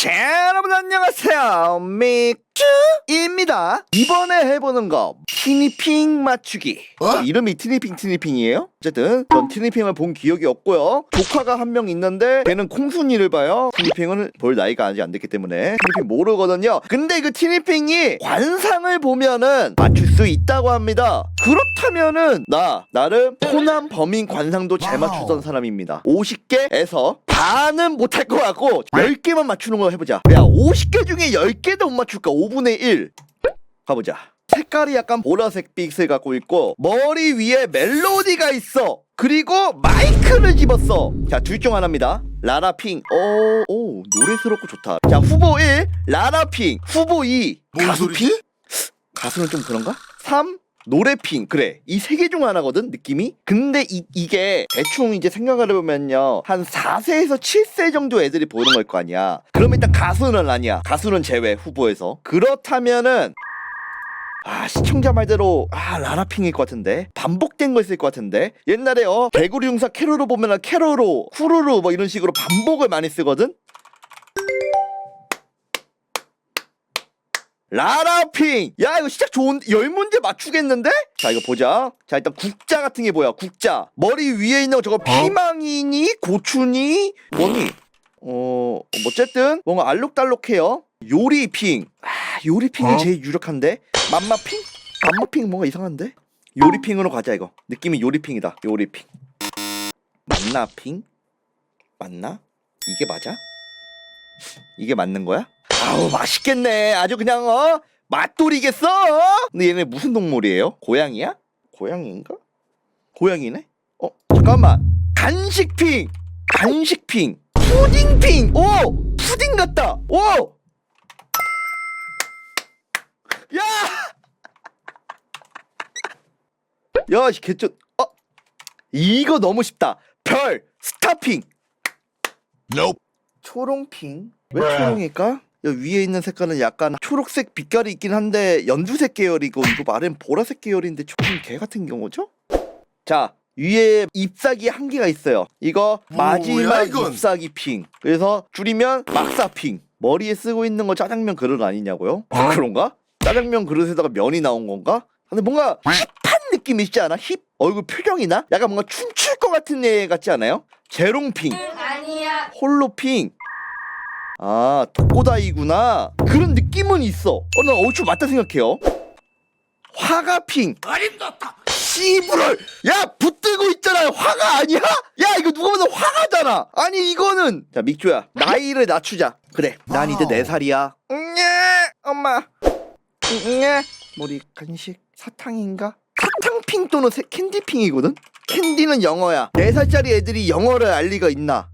자, 여러분 안녕하세요. 맥주입니다. 이번에 해보는 거 티니핑 맞추기. 어? 이름이 티니핑 티니핑이에요. 어쨌든 전 티니핑을 본 기억이 없고요. 조카가 한 명 있는데 걔는 콩순이를 봐요. 티니핑은 볼 나이가 아직 안 됐기 때문에 티니핑 모르거든요. 근데 그 티니핑이 관상을 보면은 맞출 수 있다고 합니다. 그렇다면은 나 나름 코난 범인 관상도 잘. 맞추던 사람입니다. 50개에서 반은 못할 것 같고 10개만 맞추는 거 해보자. 야 50개 중에 10개도 못 맞출까? 5분의 1 가보자. 색깔이 약간 보라색 빛을 갖고 있고 머리 위에 멜로디가 있어. 그리고 마이크를 집었어. 자, 둘 중 하나입니다. 라라핑. 오, 오, 노래스럽고 좋다. 자, 후보 1, 라라핑. 후보 2, 뭔 가수핑? 가수는 좀 그런가? 3, 노래핑. 그래. 이 세 개 중 하나거든, 느낌이. 근데 이, 이게 대충 이제 생각을 해보면요. 한 4세에서 7세 정도 애들이 보는 걸 거 아니야. 그럼 일단 가수는 아니야. 가수는 제외, 후보에서. 그렇다면은, 아 시청자 말대로 아 라라핑일 것 같은데? 반복된 거 있을 것 같은데? 옛날에 어 개구리 용사 캐로로 보면은 캐로로 후루루 뭐 이런 식으로 반복을 많이 쓰거든? 라라핑! 야 이거 진짜 좋은 열 문제 맞추겠는데? 자 이거 보자. 자 일단 국자 같은 게 뭐야 국자. 머리 위에 있는 거 저거 피망이니 고추니? 뭐니 어 어쨌든 뭔가 알록달록해요. 요리핑. 아 요리핑이 어? 제일 유력한데? 맘마핑? 맘마핑 뭔가 이상한데? 요리핑으로 가자 이거. 느낌이 요리핑이다 요리핑. 만나핑? 맞나? 이게 맞아? 이게 맞는 거야? 아우 맛있겠네. 아주 그냥 어? 맛돌이겠어 어? 근데 얘네 무슨 동물이에요? 고양이야? 고양이인가? 고양이네? 어 잠깐만. 간식핑! 간식핑 푸딩핑 오 푸딩 같다 오 야! 야, 씨, 개쩌, 어? 이거 너무 쉽다. 별, 스타핑, Nope. 초롱핑. 왜 초롱일까? 여 위에 있는 색깔은 약간 초록색 빛깔이 있긴 한데 연두색 계열이고 이거 말은 보라색 계열인데 조금 개 같은 경우죠? 자 위에 잎사귀 한 개가 있어요. 이거 뭐야, 마지막 이건? 잎사귀 핑. 그래서 줄이면 막사 핑. 머리에 쓰고 있는 거 짜장면 그릇 아니냐고요? 어? 그런가? 짜장면 그릇에다가 면이 나온 건가? 근데 뭔가 힙한 느낌이 있지 않아? 힙? 얼굴 표정이나? 약간 뭔가 춤출 것 같은 애 같지 않아요? 제롱핑. 아니야. 홀로핑 아 독고다이구나 그런 느낌은 있어 어나 얼추 맞다 생각해요 화가핑 아름답다. 씨부럴 야 붙들고 있잖아 화가 아니야? 야 이거 누가 봐도 화가잖아 아니 이거는 자 믹주야 나이를 낮추자 그래 난 이제 와우. 네살이야 응예 엄마 응예 머리 간식 사탕인가? 사탕핑 또는 세- 캔디핑이거든? 캔디는 영어야 네 살짜리 애들이 영어를 알 리가 있나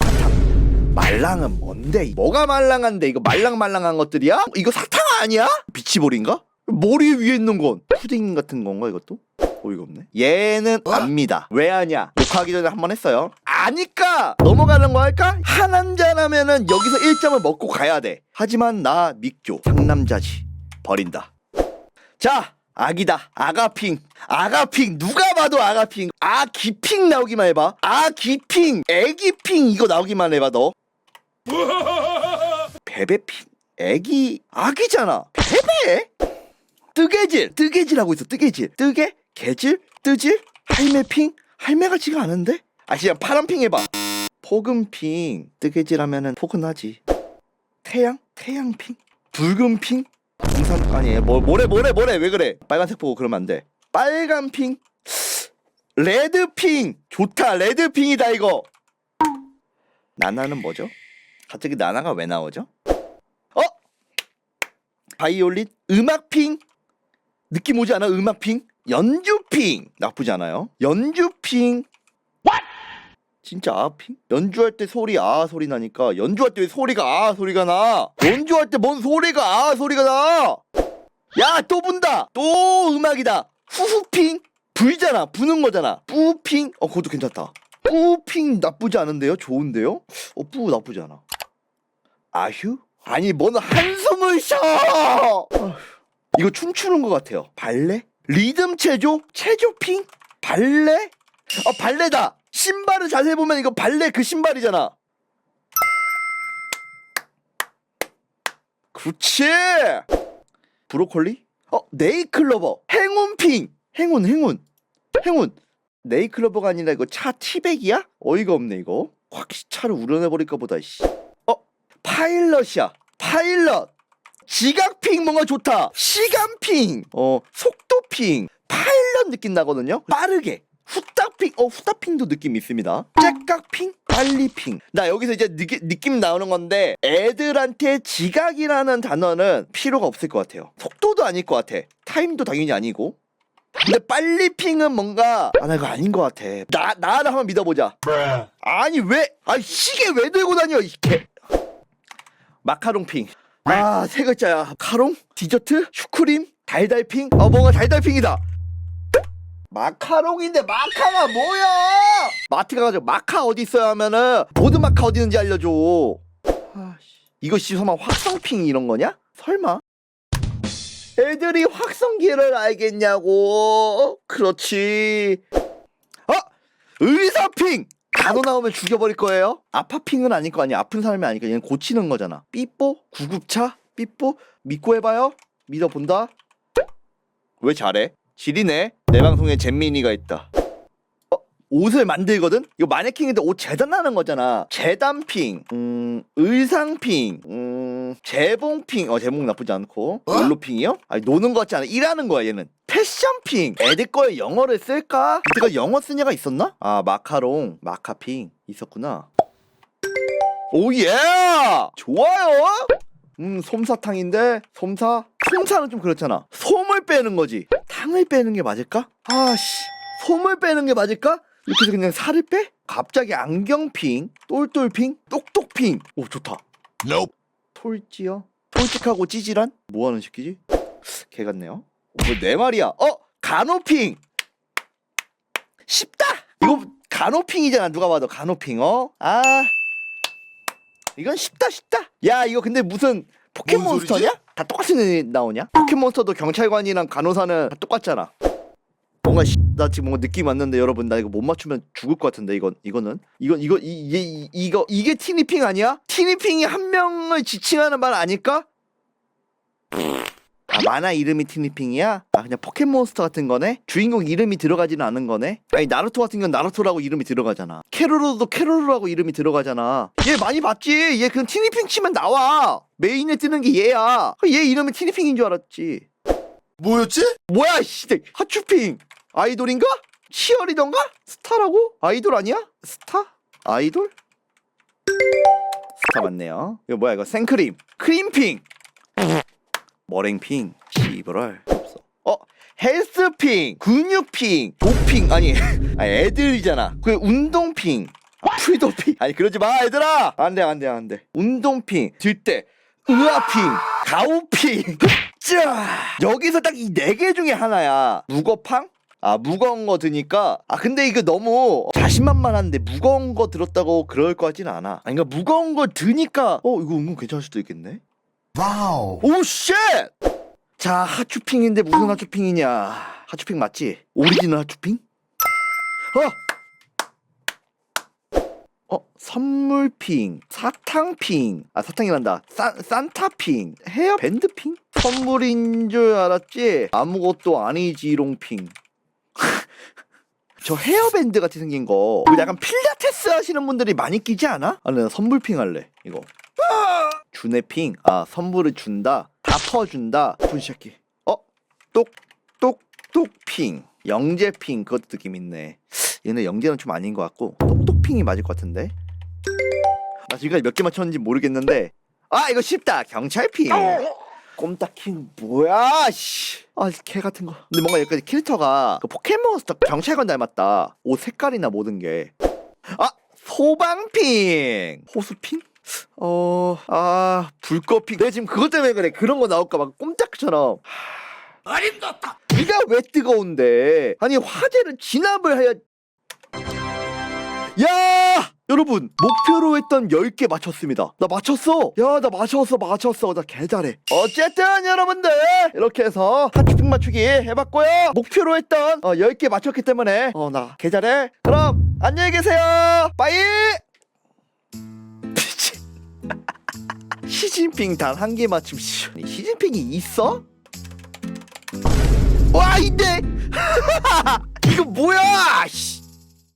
사탕 말랑은 뭔데 뭐가 말랑한데 이거 말랑말랑한 것들이야? 이거 사탕 아니야? 비치볼인가? 머리 위에 있는 건 푸딩 같은 건가 이것도? 어이가 없네. 얘는 어? 압니다. 왜 아냐? 녹화하기 전에 한 번 했어요. 아니까 넘어가는 거 할까? 한 남자라면은 여기서 1점을 먹고 가야 돼. 하지만 나 믹조 상남자지 버린다. 자 아기다 아가핑 아가핑 누가 봐도 아가핑 아기핑 나오기만 해봐 아기핑 애기핑 이거 나오기만 해봐 너 베베핑 애기 아기잖아 베베 뜨개질 뜨개질 하고 있어 뜨개질. 뜨개? 개질? 뜨질? 할매핑? 할매 같지가 않은데? 아 그냥 파란핑 해봐. 포근핑. 뜨개질 하면은 포근하지. 태양? 태양핑? 붉은핑? 공산 아니 뭐 뭐래 뭐래 뭐래. 왜 그래? 빨간색 보고 그러면 안돼. 빨간핑? 레드핑! 좋다 레드핑이다 이거. 나나는 뭐죠? 갑자기 나나가 왜 나오죠? 어? 바이올린 음악핑 느낌 오지 않아 음악핑? 연주핑. 나쁘지 않아요. 연주핑. 진짜 아핑? 연주할 때 소리 아 소리 나니까 연주할 때 왜 소리가 아 소리가 나? 연주할 때 뭔 소리가 아 소리가 나? 야 또 분다. 또 음악이다. 후후핑? 불잖아. 부는 거잖아. 뿌핑? 어 그것도 괜찮다. 뿌핑 나쁘지 않은데요? 좋은데요? 어뿌 나쁘지 않아. 아휴? 아니 뭔 한숨을 쉬어 이거 춤추는 것 같아요 발레 리듬 체조 체조핑 발레 아 발레다 신발을 자세히 보면 이거 발레 그 신발이잖아 좋지. 브로콜리? 어 네이클로버. 행운핑. 행운 행운. 행운. 네이클로버가 아니라 이거 차 티백이야? 어이가 없네 이거. 확 차를 우려내버릴까 보다. 씨. 어 파일럿이야. 파일럿. 지각핑 뭔가 좋다. 시간핑. 어 속도핑. 파일럿 느낌 나거든요. 빠르게. 후딱핑, 어 후딱핑도 느낌 있습니다. 째깍핑, 빨리핑. 나 여기서 이제 느끼, 느낌 나오는 건데 애들한테 지각이라는 단어는 필요가 없을 것 같아요. 속도도 아닐 것 같아. 타임도 당연히 아니고. 근데 빨리핑은 뭔가 아 나 이거 아닌 것 같아. 나 나를 한번 믿어보자. 아니 왜? 아 시계 왜 들고 다녀 이 개. 마카롱핑. 아 세 글자야. 카롱, 디저트, 슈크림, 달달핑. 어 뭔가 달달핑이다. 마카롱인데 마카가 뭐야? 마트 가가지고 마카 어디 있어요 하면은 보드 마카 어디 있는지 알려줘. 아씨 이거 씨 설마 확성핑 이런 거냐? 설마? 애들이 확성기를 알겠냐고. 그렇지. 아 의사핑. 단어 나오면 죽여버릴 거예요. 아파핑은 아닐 거 아니야. 아픈 사람이 아니까 얘는 고치는 거잖아. 삐뽀 구급차 삐뽀 믿고 해봐요. 믿어본다. 왜 잘해? 지리네. 내 방송에 잼민이가 있다. 어, 옷을 만들거든? 이거 마네킹인데 옷 재단하는 거잖아. 재단핑, 음, 의상핑, 음, 재봉핑. 어, 재봉 나쁘지 않고. 어? 롤로핑이요? 아니, 노는 거 같지 않아. 일하는 거야, 얘는. 패션핑. 애들 거에 영어를 쓸까? 이때가 영어 쓴 애가 있었나? 아, 마카롱, 마카핑. 있었구나. 오 예! 좋아요! 음, 솜사탕인데, 솜사? 솜사는 좀 그렇잖아. 솜을 빼는 거지. 탕을 빼는 게 맞을까? 아씨, 솜을 빼는 게 맞을까? 이렇게 해서 그냥 살을 빼? 갑자기 안경핑, 똘똘핑, 똑똑핑. 오, 좋다. Nope. 톨찌요? 톨직하고 찌질한? 뭐 하는 새끼지? 개 같네요. 뭐내 말이야? 어, 간호핑. 쉽다. 이거 간호핑이잖아. 누가 봐도 간호핑. 어? 아, 이건 쉽다 쉽다. 야, 이거 근데 무슨 포켓몬스터냐? 다 똑같은 애 나오냐? 포켓몬스터도 경찰관이랑 간호사는 다 똑같잖아. 뭔가 씨, 나 지금 뭔가 느낌 왔는데 여러분 나 이거 못 맞추면 죽을 것 같은데 이건 이거는 이건 이거 이, 이, 이 이 거 이게 티니핑 아니야? 티니핑이 한 명을 지칭하는 말 아닐까? 아 만화 이름이 티니핑이야? 아 그냥 포켓몬스터 같은 거네? 주인공 이름이 들어가지는 않은 거네? 아니 나루토 같은 건 나루토라고 이름이 들어가잖아 캐로로도 캐로로라고 이름이 들어가잖아 얘 많이 봤지? 얘 그냥 티니핑 치면 나와 메인에 뜨는 게 얘야 얘 이름이 티니핑인 줄 알았지 뭐였지? 뭐야 씨 하츄핑 아이돌인가? 치어리던가? 스타라고? 아이돌 아니야? 스타? 아이돌? 스타 맞네요. 이거 뭐야 이거? 생크림. 크림핑. 머랭핑. 시브럴. 없어. 어 헬스핑. 근육핑. 도핑. 아니 아니 애들이잖아. 그 운동핑. 아, 풀도핑. 아니 그러지 마 얘들아! 안돼 안돼 안돼. 운동핑. 들때. 으아핑. 가우핑. 자 여기서 딱 이 네 개 중에 하나야. 무거팡 아 무거운 거 드니까 아 근데 이거 너무 자신만만한데 무거운 거 들었다고 그럴 것 같진 않아 아니 그러니까 무거운 거 드니까 어 이거 은근 괜찮을 수도 있겠네 Wow. 오 쉣! 자 하츄핑인데 무슨 하츄핑이냐 하츄핑 맞지? 오리지널 하츄핑? 어? 어 선물핑 사탕핑 아 사탕이란다 산, 산타핑 헤어 밴드핑? 선물인 줄 알았지? 아무것도 아니지롱핑 저 헤어밴드 같이 생긴 거. 약간 필라테스 하시는 분들이 많이 끼지 않아? 아니 나 선물핑 할래 이거. 주네핑. 아 선물을 준다. 다 퍼준다. 분샤키 어? 똑 똑 똑핑. 영재핑. 그것도 느낌 있네. 얘네 영재는 좀 아닌 것 같고. 똑똑핑이 맞을 것 같은데? 나 지금까지 몇 개 맞췄는지 모르겠는데. 아 이거 쉽다. 경찰핑 꼼딱킹 뭐야 씨 아개 같은 거 근데 뭔가 여기까지 캐릭터가 그 포켓몬스터 경찰관 닮았다 옷 색깔이나 모든 게 아 소방핑 호수핑 어, 아, 불꽃핑. 내가 지금 그것 때문에 그래. 그런 거 나올까 막 꼼짝처럼. 어림도다. 네가 왜 뜨거운데? 아니, 화재를 진압을 해야. 야! 여러분, 목표로 했던 10개 맞췄습니다. 나 맞췄어! 야, 나 맞췄어, 맞췄어. 나 개잘해. 어쨌든, 여러분들, 이렇게 해서 하츄핑 맞추기 해봤고요. 목표로 했던 어, 10개 맞췄기 때문에, 어, 나 개잘해. 그럼, 안녕히 계세요! 빠이! 시진핑 단 한 개 맞춤 씨. 시진핑이 있어? 와 있네 이거 뭐야